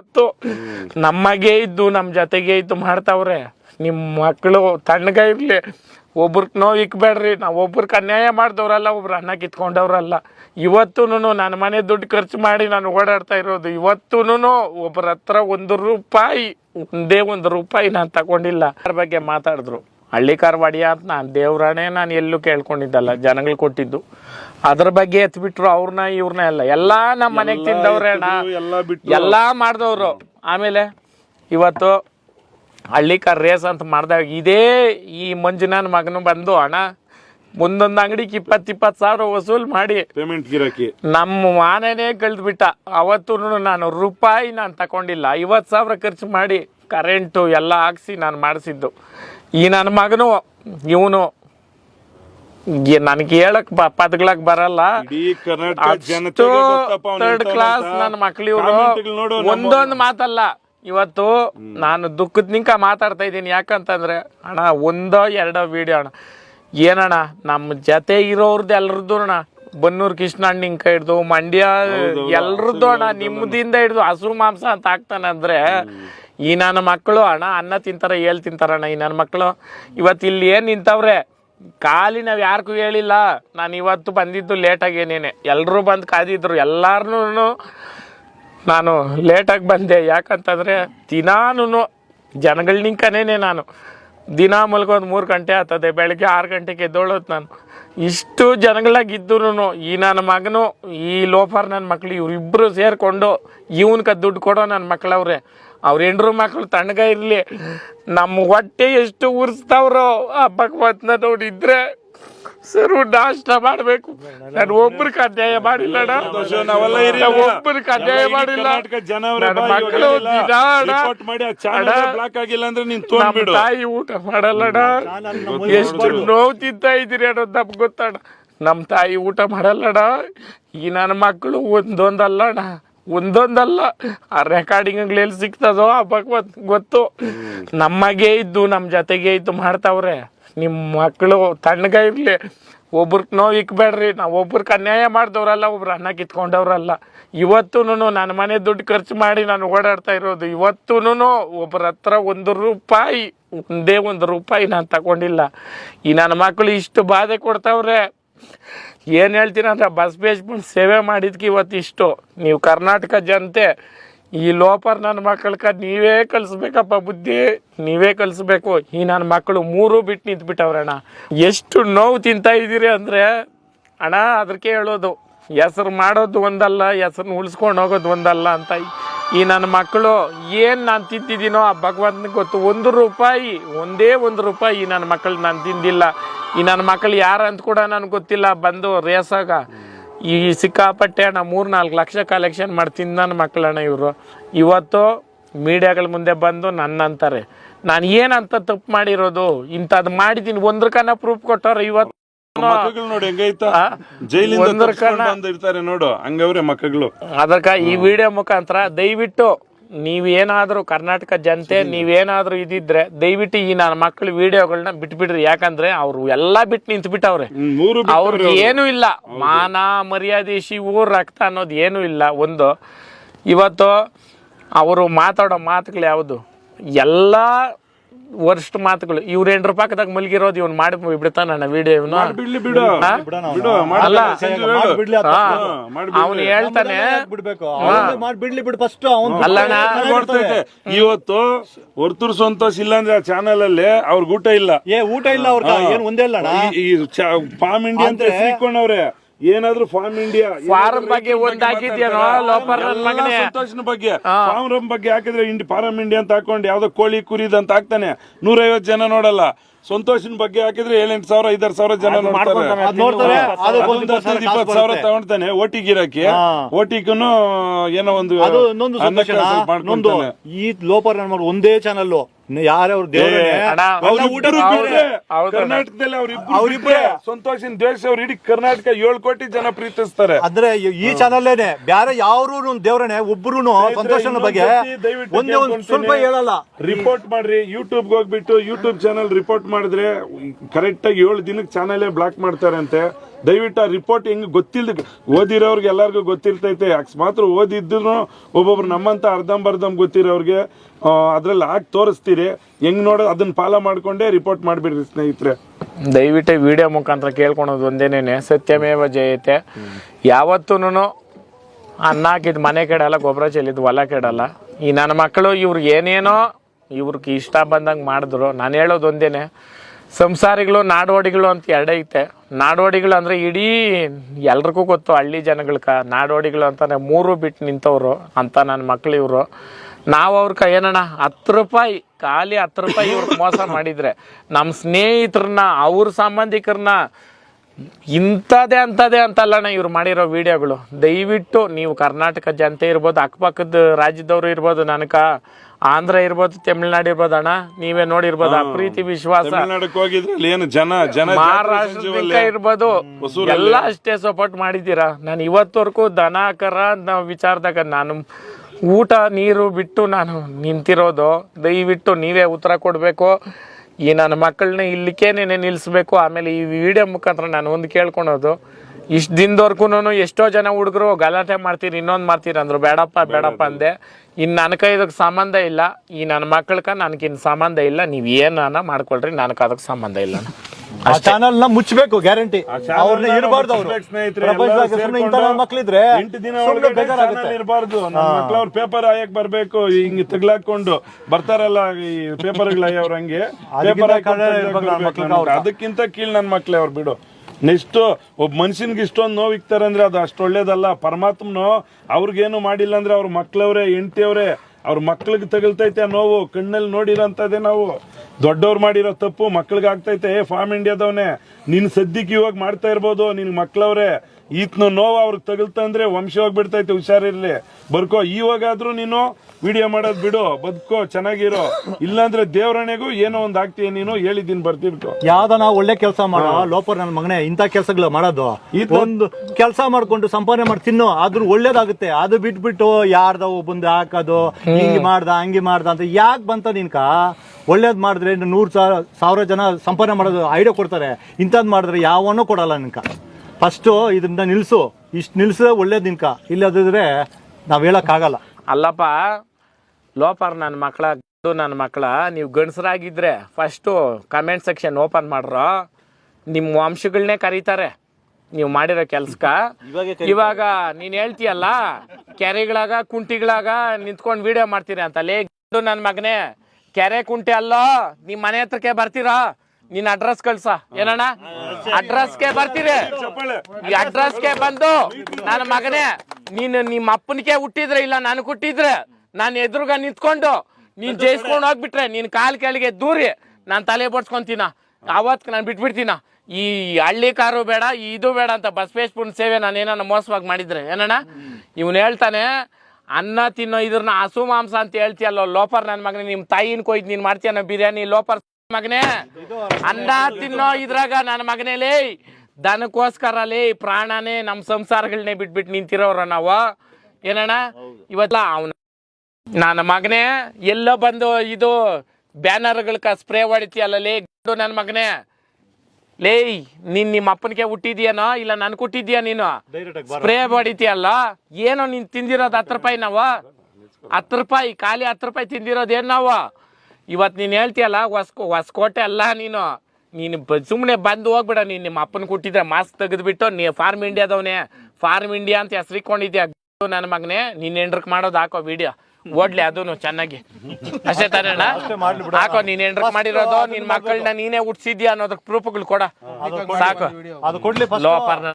ಇವತ್ತು ನಮಗೆ ಇದ್ದು ನಮ್ಮ ಜೊತೆಗೆ ಇದ್ದು ಮಾಡ್ತಾವ್ರೆ. ನಿಮ್ಮ ಮಕ್ಕಳು ತಣ್ಣಗ ಇರ್ಲಿ. ಒಬ್ರಿಗೆ ನೋವು ಇಕ್ಬೇಡ್ರಿ. ನಾವು ಒಬ್ರಿಗೆ ಅನ್ಯಾಯ ಮಾಡಿದವ್ರಲ್ಲ, ಒಬ್ರು ಅನ್ನ ಕಿತ್ಕೊಂಡವ್ರಲ್ಲ. ಇವತ್ತೂ ನನ್ನ ಮನೆ ದುಡ್ಡು ಖರ್ಚು ಮಾಡಿ ನಾನು ಓಡಾಡ್ತಾ ಇರೋದು. ಇವತ್ತೂ ಒಬ್ಬರ ಹತ್ರ ಒಂದು ರೂಪಾಯಿ, ಒಂದೇ ಒಂದು ರೂಪಾಯಿ ನಾನು ತಗೊಂಡಿಲ್ಲ. ಅದ್ರ ಬಗ್ಗೆ ಮಾತಾಡಿದ್ರು? ಹಳ್ಳಿ ಕಾರ್ವಾಡಿಯ ಅಂತ ನಾನು ದೇವ್ರಾಣೆ ನಾನು ಎಲ್ಲೂ ಕೇಳ್ಕೊಂಡಿದ್ದಲ್ಲ ಜನಗಳು ಕೊಟ್ಟಿದ್ದು. ಅದ್ರ ಬಗ್ಗೆ ಎತ್ಬಿಟ್ರು ಅವ್ರನ್ನ ಇವ್ರನ್ನ ಎಲ್ಲ. ಎಲ್ಲ ನಮ್ಮ ಮನೆಗೆ ತಿಂದವ್ರೆ ಅಣ್ಣ. ಎಲ್ಲ ಮಾಡಿದವ್ರು. ಆಮೇಲೆ ಇವತ್ತು ಹಳ್ಳಿ ಕಾರ್ ರೇಸ್ ಅಂತ ಮಾಡಿದಾಗ ಇದೇ ಈ ಮಂಜುನಾನ್ ಮಗನು ಬಂದು ಅಣ್ಣ ಮುಂದೊಂದು ಅಂಗಡಿಗೆ ಇಪ್ಪತ್ತು ಇಪ್ಪತ್ತು ಸಾವಿರ ವಸೂಲ್ ಮಾಡಿ. ಪೇಮೆಂಟ್ ಗಿರಾಕಿ ನಮ್ಮ ಮಾನೇನೇ ಕಳೆದ್ಬಿಟ್ಟ. ಅವತ್ತು ನಾನು ರೂಪಾಯಿ ನಾನು ತಗೊಂಡಿಲ್ಲ ಐವತ್ತು ಸಾವಿರ ಖರ್ಚು ಮಾಡಿ ಕರೆಂಟು ಎಲ್ಲ ಹಾಕ್ಸಿ ನಾನು ಮಾಡಿಸಿದ್ದು. ಈ ನನ್ನ ಮಗನು ಇವನು ನನಗೆ ಹೇಳಕ್ ಪದಗಳಕ್ ಬರಲ್ಲ. Third class. ನನ್ನ ಮಕ್ಳು ಇವರು. ಒಂದೊಂದು ಮಾತಲ್ಲ. ಇವತ್ತು ನಾನು ದುಃಖದ ನಿಂಕ ಮಾತಾಡ್ತಾ ಇದ್ದೀನಿ. ಯಾಕಂತಂದ್ರೆ ಅಣ್ಣ ಒಂದೋ ಎರಡೋ ವಿಡಿಯೋ ಅಣ್ಣ. ಏನಣ್ಣ ನಮ್ಮ ಜೊತೆ ಇರೋರ್ದು ಎಲ್ರದ್ದು ಅಣ್ಣ. ಬನ್ನೂರು ಕೃಷ್ಣ ಅಣ್ಣಿಂಕ ಹಿಡ್ದು ಮಂಡ್ಯ ಎಲ್ರದ್ದು ಅಣ್ಣ. ನಿಮ್ಮದಿಂದ ಹಿಡ್ದು ಹಸು ಮಾಂಸ ಅಂತ ಹಾಕ್ತಾನೆ ಅಂದ್ರೆ ಈ ನನ್ನ ಮಕ್ಕಳು ಅಣ್ಣ, ಅನ್ನ ತಿಂತಾರ ಹೇಳ್ ತಿಂತಾರಣ್ಣ ಈ ನನ್ನ ಮಕ್ಕಳು. ಇವತ್ತು ಇಲ್ಲಿ ಏನು ನಿಂತವ್ರೆ? ಖಾಲಿ ನಾವು ಯಾರಿಗೂ ಹೇಳಿಲ್ಲ. ನಾನು ಇವತ್ತು ಬಂದಿದ್ದು ಲೇಟಾಗೇನೇನೆ ಎಲ್ಲರೂ ಬಂದು ಕಾದಿದ್ರು. ಎಲ್ಲಾರನು ನಾನು ಲೇಟಾಗಿ ಬಂದೆ. ಯಾಕಂತಂದರೆ ದಿನಾನು ಜನಗಳ ನಿಂಕನೇ ನಾನು. ದಿನ ಮಲ್ಗೋದು ಮೂರು ಗಂಟೆ ಆಗ್ತದೆ ಬೆಳಗ್ಗೆ ಆರು ಗಂಟೆಗೆ ಎದ್ದೋಳೋದು ನಾನು. ಇಷ್ಟು ಜನಗಳಾಗಿದ್ದು ಈ ನನ್ನ ಮಗನು, ಈ ಲೋಫರ್ ನನ್ನ ಮಕ್ಳು ಇವರಿಬ್ಬರು ಸೇರಿಕೊಂಡು ಇವನ್ಕ ದುಡ್ಡು ಕೊಡೋ ನನ್ನ ಮಕ್ಳವ್ರೆ. ಅವ್ರ ಹೆಂಡ್ರು ಮಕ್ಕಳು ತಣ್ಣಗ ಇರಲಿ. ನಮ್ಮ ಹೊಟ್ಟೆ ಎಷ್ಟು ಉರಿಸ್ತಾವ್ರೋ ಆ ಭಗವಂತನ ನೋಡಿದ್ರೆ ಸರು ನಾಷ್ಟ ಮಾಡಬೇಕು. ನಾನು ಒಬ್ರು ಅನ್ಯಾಯ ಮಾಡಿಲ್ಲ. ಒಬ್ರಿಗೆ ಅನ್ಯಾಯ ಮಾಡಿಲ್ಲ. ಮಕ್ಕಳು ಆಗಿಲ್ಲ ತಾಯಿ ಊಟ ಮಾಡಲ್ಲಡ ಎಷ್ಟು ನೋವು ತಿಂತಾ ಇದ್ದೀರಿ ಅನ್ನೋದು ನಮ್ಗೆ ನಮ್ಮ ತಾಯಿ ಊಟ ಮಾಡಲ್ಲಡ ಈ ನನ್ನ ಮಕ್ಕಳು ಒಂದೊಂದಲ್ಲ ಅಣ್ಣ. ಒಂದೊಂದಲ್ಲ. ಆ ರೆಕಾರ್ಡಿಂಗ್ ಎಲ್ಲಿ ಸಿಗ್ತದೋ ಆ ಭಗವತ್ ಗೊತ್ತು. ನಮಗೆ ಇದ್ದು ನಮ್ಮ ಜೊತೆಗೆ ಇದ್ದು ಮಾಡ್ತಾವ್ರೆ. ನಿಮ್ಮ ಮಕ್ಕಳು ತಣ್ಣಗ ಇರಲಿ ಒಬ್ರಿಗೆ ನೋವು ಇಕ್ಬೇಡ್ರಿ. ನಾವು ಒಬ್ರಿಗೆ ಅನ್ಯಾಯ ಮಾಡ್ದವ್ರಲ್ಲ, ಒಬ್ರು ಅನ್ನ ಕಿತ್ಕೊಂಡವ್ರಲ್ಲ. ಇವತ್ತೂನು ನನ್ನ ಮನೆ ದುಡ್ಡು ಖರ್ಚು ಮಾಡಿ ನಾನು ಓಡಾಡ್ತಾ ಇರೋದು. ಇವತ್ತೂನು ಒಬ್ಬರ ಹತ್ರ ಒಂದು ರೂಪಾಯಿ, ಒಂದೇ ಒಂದು ರೂಪಾಯಿ ನಾನು ತಗೊಂಡಿಲ್ಲ. ಈ ನನ್ನ ಮಕ್ಕಳು ಇಷ್ಟು ಬಾಧೆ ಕೊಡ್ತಾವ್ರೆ. ಏನು ಹೇಳ್ತೀನಂದ್ರೆ, ಬಸ್ ಬೇಸ್ಬಿಟ್ಟು ಸೇವೆ ಮಾಡಿದ್ಕೆ ಇವತ್ತು ಇಷ್ಟು ನೀವು ಕರ್ನಾಟಕ ಜನತೆ ಈ ಲೋಪರ್ ನನ್ನ ಮಕ್ಕಳಕ್ಕ ನೀವೇ ಕಲಿಸ್ಬೇಕಪ್ಪ ಬುದ್ಧಿ. ನೀವೇ ಕಲಿಸ್ಬೇಕು. ಈ ನನ್ನ ಮಕ್ಕಳು ಮೂರು ಬಿಟ್ಟು ನಿಂತ್ಬಿಟ್ಟವ್ರಣ್ಣ ಎಷ್ಟು ನೋವು ತಿಂತಾ ಇದ್ದೀರಿ ಅಂದರೆ, ಅಣ್ಣ ಅದಕ್ಕೆ ಹೇಳೋದು, ಹೆಸರು ಮಾಡೋದು ಒಂದಲ್ಲ ಹೆಸರನ್ನ ಉಳಿಸ್ಕೊಂಡು ಹೋಗೋದು ಒಂದಲ್ಲ ಅಂತ. ಈ ನನ್ನ ಮಕ್ಕಳು ಏನು ನಾನು ತಿಂತಿದ್ದೀನೋ ಆ ಭಗವಂತನಿಗೆ ಗೊತ್ತು. ಒಂದು ರೂಪಾಯಿ, ಒಂದೇ ಒಂದು ರೂಪಾಯಿ ನನ್ನ ಮಕ್ಕಳು ನಾನು ತಿಂದಿಲ್ಲ. ಈ ನನ್ನ ಮಕ್ಕಳು ಯಾರು ಅಂತ ಕೂಡ ನನಗೆ ಗೊತ್ತಿಲ್ಲ. ಬಂದು ರೇಸಾಗ ಈ ಸಿಕ್ಕಾಪಟ್ಟೆ ಅಣ್ಣ ಮೂರು ನಾಲ್ಕು ಲಕ್ಷ ಕಲೆಕ್ಷನ್ ಮಾಡಿ ತಿಂದ ನನ್ನ ಮಕ್ಕಳಣ್ಣ ಇವರು. ಇವತ್ತು ಮೀಡಿಯಾಗಳ ಮುಂದೆ ಬಂದು ನನ್ನ ಅಂತಾರೆ ನಾನು ಏನಂತ ತಪ್ಪು ಮಾಡಿರೋದು? ಇಂಥದ್ದು ಮಾಡಿದ್ದೀನಿ ಒಂದ್ರ ಕನ್ನ ಪ್ರೂಫ್ ಕೊಟ್ಟವ್ರೆ ಇವತ್ತು. ನೋಡಿ ಹೆಂಗೈತ? ಜೈಲಿಂದ ಕಣ- ನೋಡು. ಹಂಗವ್ರೆ ಮಕ್ಕಳು ಅದಕ್ಕ ಈ ವಿಡಿಯೋ ಮುಖಾಂತರ ದಯವಿಟ್ಟು ನೀವೇನಾದರೂ ಕರ್ನಾಟಕ ಜನತೆ ನೀವೇನಾದರೂ ಇದಿದ್ರೆ ದಯವಿಟ್ಟು ಈ ನನ್ನ ಮಕ್ಕಳು ವಿಡಿಯೋಗಳನ್ನ ಬಿಟ್ಬಿಡ್ರಿ. ಯಾಕಂದ್ರೆ ಅವ್ರು ಎಲ್ಲ ಬಿಟ್ಟು ನಿಂತ್ಬಿಟ್ಟವ್ರೆ. ಅವ್ರಿಗೆ ಏನೂ ಇಲ್ಲ. ಮಾನ ಮರ್ಯಾದೆ ಊರು ರಕ್ತ ಅನ್ನೋದು ಏನೂ ಇಲ್ಲ. ಒಂದು ಇವತ್ತು ಅವರು ಮಾತಾಡೋ ಮಾತುಗಳು ಯಾವುದು? ಎಲ್ಲ ವರ್ಷ ಮಾತುಗಳು. ಇವ್ರ ಎಂಟ್ರ ಪಕ್ಕದಾಗ ಮಲಗಿರೋದು ಇವ್ನು ಮಾಡಿ ಬಿಡ್ತಾನ ವಿಡಿಯೋ ಇವನು. ಅಲ್ಲ. ಅವನು ಹೇಳ್ತಾನೆ. ಬಿಡ್ಬೇಕು? ಅವ್ನ್ದೇ ಮಾಡ್ ಬಿಡ್ಲಿ ಬಿಡು ಫಸ್ಟ್ ಅವ್ನು ಅಲ್ಲಣ್ಣ. ಇವತ್ತು ವರ್ತುರ್ ಸಂತೋಷ್ ಇಲ್ಲ ಅಂದ್ರೆ ಆ ಚಾನಲ್ ಅಲ್ಲಿ ಅವ್ರಿಗೆ ಊಟ ಇಲ್ಲ. ಏ ಊಟ ಇಲ್ಲ ಅವ್ರ ಏನ್ ಒಂದೇ ಇಲ್ಲ ಅಣ್ಣ? ಈ- ಈ ಫಾರ್ಮ್ ಇಂಡಿಯಾ ಅಂತ ಸಿಕ್ಕೊಂಡವ್ರೆ. ಏನಾದ್ರು ಫಾರ್ಮ್ ಇಂಡಿಯಾ ಫಾರಂ ಬಗ್ಗೆ ಒಂದ್ ಹಾಕಿದ್ಯೇನೋ ಲೋಪರ್ ನನ್ ಮಗನೇ. ಸಂತೋಷನ ಬಗ್ಗೆ. ಫಾರ್ಮ್ ಬಗ್ಗೆ ಹಾಕಿದ್ರೆ ಇಂಡಿ ಫಾರಂ ಇಂಡಿಯಾ ಅಂತ ಹಾಕೊಂಡು ಯಾವ್ದೋ ಕೋಳಿ ಕುರಿದ್ ಅಂತ ಹಾಕ್ತಾನೆ. ನೂರೈವತ್ ಜನ ನೋಡಲ್ಲ. ಸಂತೋಷನ್ ಬಗ್ಗೆ ಹಾಕಿದ್ರೆ ಏಳೆಂಟು ಸಾವಿರ ಐದಾರು ಸಾವಿರ ಜನ ನೋಡ್ತಾರೆ. ಇಪ್ಪತ್ತು ಸಾವಿರ ತಗೊಂಡ್ತಾನೆ ಓಟಿ ಗಿರಾಕಿ. ಹಾ. ಓಟಿಗೂ ಏನೋ ಒಂದು ಈ ಲೋಪರ್ ಒಂದೇ ಚಾನಲ್ ಯಾರ್ಯಾವ್ರು ಅವ್ರ. ಕರ್ನಾಟಕದಲ್ಲಿ ಅವ್ರಿಬ್ರು. ಸಂತೋಷಿನ ದೇಶ ಅವ್ರು ಇಡೀ ಕರ್ನಾಟಕ ಏಳು ಕೋಟಿ ಜನ ಪ್ರೀತಿಸ್ತಾರೆ. ಅಂದ್ರೆ ಈ- ಚಾನಲ್ ಚಾನಲ್ಲೇನೆ ಬೇರೆ ಯಾರು ದೇವ್ರನೆ ಒಬ್ರು ಸಂತೋಷನ ಬಗ್ಗೆ ಒಂದೇ ಒಂದು ಸ್ವಲ್ಪ ಹೇಳಲ್ಲ. ರಿಪೋರ್ಟ್ ಮಾಡ್ರಿ ಯೂಟ್ಯೂಬ್ ಹೋಗ್ಬಿಟ್ಟು ಯೂಟ್ಯೂಬ್ ಚಾನಲ್ ರಿಪೋರ್ಟ್ ಮಾಡಿದ್ರೆ ಕರೆಕ್ಟ್ ಆಗಿ ಏಳು ದಿನಕ್ಕೆ ಚಾನಲ್ ಬ್ಲಾಕ್ ಮಾಡ್ತಾರಂತೆ. ಅಂತೆ ದಯವಿಟ್ಟು ಆ ರಿಪೋರ್ಟ್ ಹೆಂಗ್ ಗೊತ್ತಿಲ್ದ ಓದಿರೋರ್ಗೆ ಎಲ್ಲಾರ್ಗು ಗೊತ್ತಿರ್ತೈತೆ. ಅಕಸ್ಮಾತ್ ಓದಿದ್ರು ಒಬ್ಬೊಬ್ರು ನಮ್ಮಂತ ಅರ್ಧಂಬರ್ಧಂ ಗೊತ್ತಿರೋರ್ಗೆ ಅದ್ರಲ್ಲಿ ಹಾಕಿ ತೋರಿಸ್ತೀರಿ. ಹೆಂಗ್ ನೋಡೋ ಅದನ್ನ ಫಾಲೋ ಮಾಡ್ಕೊಂಡೇ ರಿಪೋರ್ಟ್ ಮಾಡ್ಬಿಡ್ರಿ ಸ್ನೇಹಿತರೆ. ದಯವಿಟ್ಟು ವಿಡಿಯೋ ಮುಖಾಂತರ ಕೇಳ್ಕೊಳೋದು ಒಂದೇನೇನೆ, ಸತ್ಯಮೇವ ಜಯತೆ. ಯಾವತ್ತೂ ಅನ್ನ ಹಾಕಿದ್ ಮನೆ ಕೆಡಲ್ಲ ಗೊಬ್ಬರ ಚೆಲ್ಲಿದ್ ಹೊಲ ಕೆಡಲ್ಲ ಈ ನನ್ನ ಮಕ್ಕಳು ಇವ್ರಿಗೆ ಏನೇನೋ ಇವ್ರಿಗೆ ಇಷ್ಟ ಬಂದಂಗೆ ಮಾಡಿದ್ರು. ನಾನು ಹೇಳೋದು ಒಂದೇನೆ ಸಂಸಾರಿಗಳು, ನಾಡೋಡಿಗಳು ಅಂತ ಎರಡೈತೆ ನಾಡೋಡಿಗಳು ಅಂದ್ರೆ ಇಡೀ ಎಲ್ರಿಗೂ ಗೊತ್ತು, ಹಳ್ಳಿ ಜನಗಳ್ಕ. ನಾಡೋಡಿಗಳು ಅಂತಾನೆ ಮೂರು ಬಿಟ್ಟು ನಿಂತವರು ಅಂತ ನನ್ನ ಮಕ್ಳು ಇವರು. ನಾವು ಅವ್ರ ಏನಣ್ಣ, ಹತ್ತು ರೂಪಾಯಿ, ಖಾಲಿ ಹತ್ತು ರೂಪಾಯಿ ಇವ್ರಿಗೆ ಮೋಸ ಮಾಡಿದ್ರೆ ನಮ್ಮ ಸ್ನೇಹಿತರನ್ನ ಅವ್ರ ಸಂಬಂಧಿಕರನ್ನ ಇಂಥದೇ ಅಂಥದೇ ಅಂತಲ್ಲಣ್ಣ ಇವ್ರು ಮಾಡಿರೋ ವೀಡಿಯೋಗಳು. ದಯವಿಟ್ಟು ನೀವು ಕರ್ನಾಟಕ ಜನತೆ ಇರ್ಬೋದು, ಅಕ್ಕಪಕ್ಕದ ರಾಜ್ಯದವರು ಇರ್ಬೋದು, ನನಕ ಆಂಧ್ರ ಇರ್ಬೋದು ತಮಿಳ್ನಾಡು ಇರ್ಬೋದು ಅಣ್ಣ ನೀವೇ ನೋಡಿರ್ಬೋದು ಆ ಪ್ರೀತಿ ವಿಶ್ವಾಸ. ತಮಿಳ್ನಾಡಕ್ಕೆ ಹೋಗಿದ್ರೆ ಏನು ಜನ ಜನ ಜಾತ್ರೆ ಮಹಾರಾಷ್ಟ್ರದ ಇರ್ಬೋದು. ಎಲ್ಲ ಅಷ್ಟೇ ಸಪೋರ್ಟ್ ಮಾಡಿದ್ದೀರಾ? ನಾನು ಇವತ್ತವರೆಗೂ ದನ ಕರ ವಿಚಾರದಾಗ ನಾನು ಊಟ ನೀರು ಬಿಟ್ಟು ನಾನು ನಿಂತಿರೋದು. ದಯವಿಟ್ಟು ನೀವೇ ಉತ್ತರ ಕೊಡಬೇಕು. ಈ ನನ್ನ ಮಕ್ಕಳನ್ನ ಇಲ್ಲಿಕೇನೆ ನಿಲ್ಲಿಸ್ಬೇಕು. ಆಮೇಲೆ ಈ ವಿಡಿಯೋ ಮುಖಾಂತರ ನಾನು ಒಂದು ಕೇಳ್ಕೊಳೋದು. ಇಷ್ಟು ದಿನದವರೆಗೂ ಎಷ್ಟೋ ಜನ ಹುಡುಗರು ಗಲಾಟೆ ಮಾಡ್ತೀರಿ ಇನ್ನೊಂದು ಮಾಡ್ತೀರಿ ಅಂದ್ರು. ಬೇಡಪ್ಪ ಬೇಡಪ್ಪ ಅಂದೆ. ಇನ್ನು ನನಗೆ ಇದಕ್ಕೆ ಸಂಬಂಧ ಇಲ್ಲ. ಈ ನನ್ನ ಮಕ್ಕಳಕ್ಕ ನನಗೆ ಇನ್ನು ಸಂಬಂಧ ಇಲ್ಲ. ನೀವು ಏನಾನ ಮಾಡ್ಕೊಳ್ರಿ ನನಗೆ ಅದಕ್ಕೆ ಸಂಬಂಧ ಇಲ್ಲ. ಆ ಚಾನಲ್ನ ಮುಚ್ಚಬೇಕು ಗ್ಯಾರಂಟಿ. ಅವ್ರನ್ನ ಇರಬಾರ್ದು ಅವ್ರು. ಮಕ್ಳಿದ್ರೆ ಇರಬಾರ್ದು. ನಮ್ಮ ಮಕ್ಳು ಅವ್ರ ಪೇಪರ್ ಹಾಯಕ್ ಬರ್ಬೇಕು. ಹಿಂಗ್ ತಗ್ಲಾಕೊಂಡು ಬರ್ತಾರಲ್ಲ ಈ ಪೇಪರ್ ಅವ್ರ ಹಂಗೆ. ಅದಕ್ಕಿಂತ ಪೇಪರ್. ಅದಕ್ಕಿಂತ ಕೀಳ್ ನನ್ ಮಕ್ಳೇ ಅವ್ರು ಬಿಡು. ನೆಕ್ಸ್ಟ್ ಒಬ್ಬ ಮನುಷ್ಯನಿಗೆ ಇಷ್ಟೊಂದು ನೋವು ಇಕ್ತಾರೆ ಅಂದ್ರೆ ಅದು ಅಷ್ಟು ಒಳ್ಳೇದಲ್ಲ. ಪರಮಾತ್ಮನು ಅವ್ರಿಗೇನು ಮಾಡಿಲ್ಲ ಅಂದರೆ ಅವ್ರ ಮಕ್ಳವ್ರೆ, ಹೆಂಡತಿಯವ್ರೆ, ಅವ್ರ ಮಕ್ಳಿಗೆ ತಗಲ್ತೈತೆ ನೋವು. ಕಣ್ಣಲ್ಲಿ ನೋಡಿರೋಂಥದ್ದೇ ನಾವು. ದೊಡ್ಡವ್ರು ಮಾಡಿರೋ ತಪ್ಪು ಮಕ್ಳಿಗೆ ಆಗ್ತೈತೆ. ಏ ಫಾರ್ಮ್ ಇಂಡಿಯಾದವನೇ ನಿನ್ನ ಸದ್ಯಕ್ಕೆ ಇವಾಗ ಮಾಡ್ತಾ ಇರ್ಬೋದು ನಿನ್ನ ಮಕ್ಳವ್ರೆ. ಈತ್ನ ನೋವು ಅವ್ರಿಗೆ ತಗಲ್ತಂದ್ರೆ ವಂಶ ಹೋಗ್ಬಿಡ್ತೈತೆ ಹುಷಾರಿರ್ಲಿ ಬರ್ಕೋ ಇವಾಗಾದ್ರೂ ನೀನು ವಿಡಿಯೋ ಮಾಡೋದ್ ಬಿಡು ಬದುಕೋ ಚೆನ್ನಾಗಿರೋ. ಇಲ್ಲಾಂದ್ರೆ ದೇವರಣೆಗೂ ಏನೋ ಒಂದ್ ಆಗ್ತೀಯ ನೀನು ಹೇಳಿದ್ದೀನಿ ಬರ್ತಿರ್ಕೋ ಯಾವ್ದನ ಒಳ್ಳೆ ಕೆಲಸ ಮಾಡೋ ಲೋಪರ್ ನನ್ನ ಮಗನೇ ಇಂಥ ಕೆಲಸಗಳು ಮಾಡೋದು. ಒಂದು ಕೆಲಸ ಮಾಡ್ಕೊಂಡು ಸಂಪಾದನೆ ಮಾಡಿ ತಿನ್ನು ಆದ್ರೂ ಒಳ್ಳೇದಾಗುತ್ತೆ. ಅದು ಬಿಟ್ಬಿಟ್ಟು ಯಾರ್ದ ಒಬ್ಬಂದು ಹಾಕೋದು ಹಿಂಗ್ ಮಾಡ್ದ ಹಂಗೆ ಮಾಡ್ದ ಅಂತ ಯಾಕೆ ಬಂತ ನಿನ್ಕ? ಒಳ್ಳೇದ್ ಮಾಡಿದ್ರೆ ನೂರ್ ಸಾವಿರ ಸಾವಿರ ಜನ ಸಂಪಾದನೆ ಮಾಡೋದು ಐಡಿಯಾ ಕೊಡ್ತಾರೆ. ಇಂಥದ್ ಮಾಡಿದ್ರೆ ಯಾವನೂ ಕೊಡಲ್ಲ ನಿನ್ಕ. ಫಸ್ಟು ಇದನ್ನ ನಿಲ್ಸು. ಇಷ್ಟು ನಿಲ್ಸಿದ್ರೆ ಒಳ್ಳೇದು ನಿನ್ಕ. ಇಲ್ಲದಿದ್ರೆ ನಾವು ಹೇಳಕ್ಕಾಗಲ್ಲ. ಅಲ್ಲಪ್ಪ ಲೋಪರ್ ನನ್ನ ಮಕ್ಕಳ ನನ್ನ ಮಕ್ಕಳ ನೀವು ಗಂಡಸರಾಗಿದ್ರೆ ಫಸ್ಟು ಕಮೆಂಟ್ ಸೆಕ್ಷನ್ ಓಪನ್ ಮಾಡ್ರೋ. ನಿಮ್ಮ ವಂಶಗಳನ್ನೇ ಕರೀತಾರೆ. ನೀವು ಮಾಡಿರೋ ಕೆಲ್ಸಕ್ಕ. ಇವಾಗ ನೀನ್ ಹೇಳ್ತೀಯಲ್ಲ ಕೆರೆಗಳಾಗ ಕುಂಟಿಗಳಾಗ ನಿಂತ್ಕೊಂಡು ವಿಡಿಯೋ ಮಾಡ್ತೀರಿ ಅಂತ ಲೇ ನನ್ನ ಮಗನೇ ಕೆರೆ ಕುಂಟೆ ಅಲ್ಲೋ ನಿಮ್ಮ ಮನೆ ಹತ್ರಕ್ಕೆ ಬರ್ತೀರಾ? ನಿನ್ ಅಡ್ರೆಸ್ ಕಳ್ಸ. ಏನಣ್ಣ? ಅಡ್ರೆಸ್ಗೆ ಬರ್ತೀರಿ. ಈ ಅಡ್ರೆಸ್ಗೆ ಬಂದು ನನ್ನ ಮಗನೇ, ನೀನ್ ನಿಮ್ಮ ಅಪ್ಪನಿಗೆ ಹುಟ್ಟಿದ್ರೆ ಇಲ್ಲ ನಾನು ಹುಟ್ಟಿದ್ರೆ, ನಾನು ಎದುರುಗ ನಿಂತ್ಕೊಂಡು ನೀನ್ ಜಯಿಸ್ಕೊಂಡು ಹೋಗ್ಬಿಟ್ರೆ, ನೀನ್ ಕಾಲ್ ಕೆಳಗೆ ದೂರಿ, ನಾನು ತಲೆ ಬಡ್ಸ್ಕೊಂತೀನ ಅವತ್ ನಾನು ಬಿಟ್ಬಿಡ್ತೀನ. ಈ ಹಳ್ಳಿ ಕಾರು ಬೇಡ ಇದು ಬೇಡ ಅಂತ ಬಸವೇಶ್ವರನ ಸೇವೆ ನಾನು ಏನನ್ನ ಮೋಸವಾಗಿ ಮಾಡಿದ್ರೆ, ಏನಣ್ಣ? ಇವನು ಹೇಳ್ತಾನೆ, ಅನ್ನ ತಿನ್ನೋ ಇದ್ರನ್ನ ಹಸು ಮಾಂಸ ಅಂತ ಹೇಳ್ತೀಯಲ್ಲ ಲೋಪರ್ ನನ್ನ ಮಗನೇ ನಿಮ್ಮ ತಾಯಿನ ಕೊಯ್ದು ನೀನು ಮಾಡ್ತೀಯ ಬಿರಿಯಾನಿ ಲೋಪರ್ ಮಗನೇ ಅನ್ನ ತಿನ್ನೋ ಇದ್ರಾಗ ನನ್ನ ಮಗನೇ ಲೇ ದನಕ್ಕೋಸ್ಕರ ಲೇ ಪ್ರಾಣನೇ ನಮ್ಮ ಸಂಸಾರಗಳನ್ನೇ ಬಿಟ್ಬಿಟ್ಟು ನಿಂತಿರೋರ ನಾವು. ಏನಣ್ಣ? ಇವತ್ತಲ್ಲ ಅವನ ನನ್ನ ಮಗನೇ ಎಲ್ಲೋ ಬಂದು ಇದು ಬ್ಯಾನರ್ಗಳಕ ಸ್ಪ್ರೇ ಹೊಡಿತೀಯಲ್ಲ ಲೇ ನನ್ನ ಮಗನೇ. ಲೇಯ್ ನೀನ್ ನಿಮ್ಮ ಅಪ್ಪನಿಗೆ ಹುಟ್ಟಿದ್ಯಾನೋ ಇಲ್ಲ ನನ್ ಹುಟ್ಟಿದ್ಯಾ ನೀನು? ಸ್ಪ್ರೇ ಹೊಡಿತೀಯಲ್ಲ? ಏನೋ ನೀನ್ ತಿಂದಿರೋದು ಹತ್ತು ರೂಪಾಯಿ ನಾವು? ಹತ್ತು ರೂಪಾಯಿ ಖಾಲಿ ಹತ್ತು ರೂಪಾಯಿ ತಿಂದಿರೋದು ಏನ್ ನಾವು? ಇವತ್ತು ನೀನು ಹೇಳ್ತೀಯಲ್ಲ ಹೊಸ್ಕೋ ಹೊಸ್ಕೋಟೆ ಅಲ್ಲ ನೀನು. ನೀನು ಸುಮ್ಮನೆ ಬಂದು ಹೋಗ್ಬಿಡ ನೀನು ನಿಮ್ಮ ಅಪ್ಪನ ಕೊಟ್ಟಿದ್ರೆ ಮಾಸ್ಕ್ ತೆಗೆದುಬಿಟ್ಟು ನೀ ಫಾರ್ಮ್ ಇಂಡಿಯಾದವನೇ ಫಾರ್ಮ್ ಇಂಡಿಯಾ ಅಂತ ಹೆಸರಿಕೊಂಡಿದ್ಯಾ ನನ್ನ ಮಗನೇ? ನೀನ್ ಹೆಂಡ್ರಕ್ ಮಾಡೋದು ಹಾಕೋ ವಿಡಿಯೋ ಓಡ್ಲಿ ಅದೂನು ಚೆನ್ನಾಗಿ. ಅಷ್ಟೇ ತಾನೇ? ಹಾಕೋ ನೀನ್ ಹೆಂಡ್ರಕ್ ಮಾಡಿರೋದು ನಿನ್ ಮಕ್ಕಳನ್ನ ನೀನೇ ಹುಟ್ಸಿದ್ಯಾ ಅನ್ನೋದಕ್ಕೆ ಪ್ರೂಫ್ಗಳು ಕೊಡ. ಸಾಕು. ಲೋಪರ್ನ